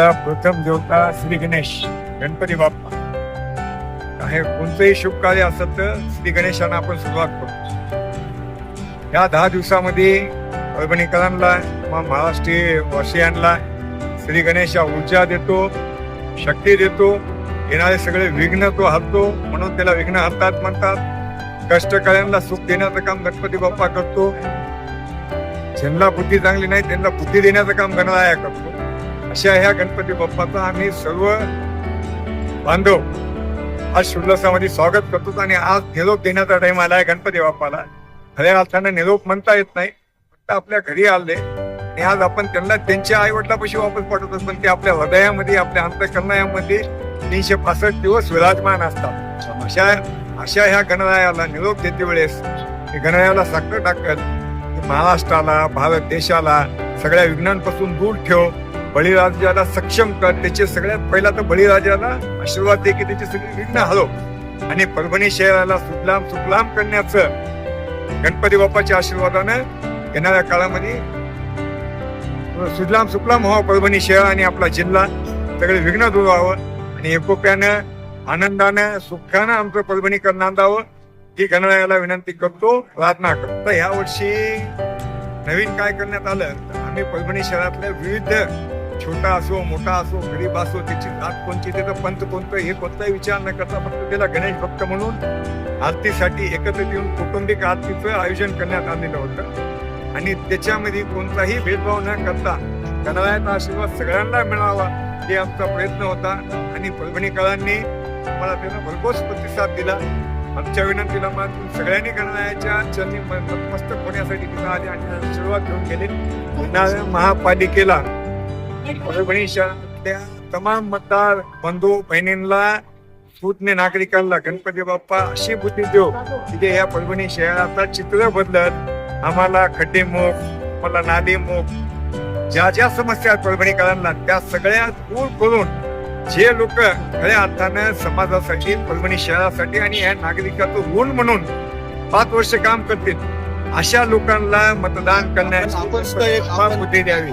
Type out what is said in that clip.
आपला प्रथम देवता श्री गणेश गणपती बाप्पा. आहे कोणतंही शुभ कार्य असत तर श्री गणेशानं आपण सुरुवात करतो या दहा दिवसामध्ये परभणीकरांना किंवा महाराष्ट्रीय वासियांना श्री गणेशा ऊर्जा देतो शक्ती देतो येणारे सगळे विघ्न तो हरतो म्हणून त्याला विघ्न हरतात म्हणतात. कष्टकऱ्यांना सुख देण्याचं काम गणपती बाप्पा करतो. ज्यांना बुद्धी चांगली नाही त्यांना बुद्धी देण्याचं काम गणराया करतो. अशा ह्या गणपती बाप्पाचं आम्ही सर्व बांधव आज शुल्लसामध्ये स्वागत करतो आणि आज निरोप देण्याचा टाइम आलाय गणपती बाप्पाला. खऱ्या अर्थानं निरोप म्हणता येत नाही फक्त आपल्या घरी आले. आणि आज आपण त्यांना त्यांच्या आई वडिलापाशी वापस पाठवतो पण ते आपल्या हृदयामध्ये आपल्या अंतकरणामध्ये तीनशे पासष्ट दिवस विराजमान असतात. अशा अशा ह्या गणरायाला निरोप देते वेळेस गणरायाला साखर टाकत महाराष्ट्राला भारत देशाला सगळ्या विघ्नांपासून दूर ठेव. बळीराजाला सक्षम कर. त्याचे सगळ्यात पहिला तर बळीराजाला आशीर्वाद दे की त्याची सगळी विघ्न हलो. आणि परभणी शहराला सुफलाम सुफलाम करण्याचं गणपती बाप्पाच्या आशीर्वादानं येणाऱ्या काळामध्ये सुजलाम सुफलाम व्हावं परभणी शहर आणि आपला जिल्हा. सगळे विघ्न दूर व्हावं आणि एकोप्यानं आनंदानं सुखानं आमचं परभणीकर नांदावं ही गणरायाला विनंती करतो प्रार्थना करतो. ह्या वर्षी नवीन काय करण्यात आलं? तर आम्ही परभणी शहरातल्या विविध छोटा असो मोठा असो गरीब असो त्याची जात कोणची त्याचं पंत कोणतं हे कोणताही विचार न करता फक्त त्याला गणेश भक्त म्हणून आरतीसाठी एकत्रित येऊन कौटुंबिक आरतीचं आयोजन करण्यात आलेलं होतं. आणि त्याच्यामध्ये कोणताही भेदभाव न करता गणरायाचा आशीर्वाद सगळ्यांना मिळावा हे आमचा प्रयत्न होता. आणि परभणीकरांनी मला त्यांना भरघोस प्रतिसाद दिला. आमच्या विनंतीला मात्र सगळ्यांनी गणरायाच्या चरणी नतमस्तक होण्यासाठी तिथं आले आणि आशीर्वाद घेऊन गेले. महापालिकेला परभणी शहरातल्या तमाम मतदार बंधू बहिणींना सूटने नागरिकांना गणपती बाप्पा अशी बुद्धी देऊ की जे या परभणी शहराचा चित्र बदलत आम्हाला खड्डेमुख आम्हाला नालीमुख ज्या ज्या समस्या परभणीकरांना त्या सगळ्या दूर करून जे लोक खऱ्या अर्थानं समाजासाठी परभणी शहरासाठी आणि या नागरिकाचं ऋण म्हणून पाच वर्ष काम करतील अशा लोकांना मतदान करण्याची बुद्धी द्यावी.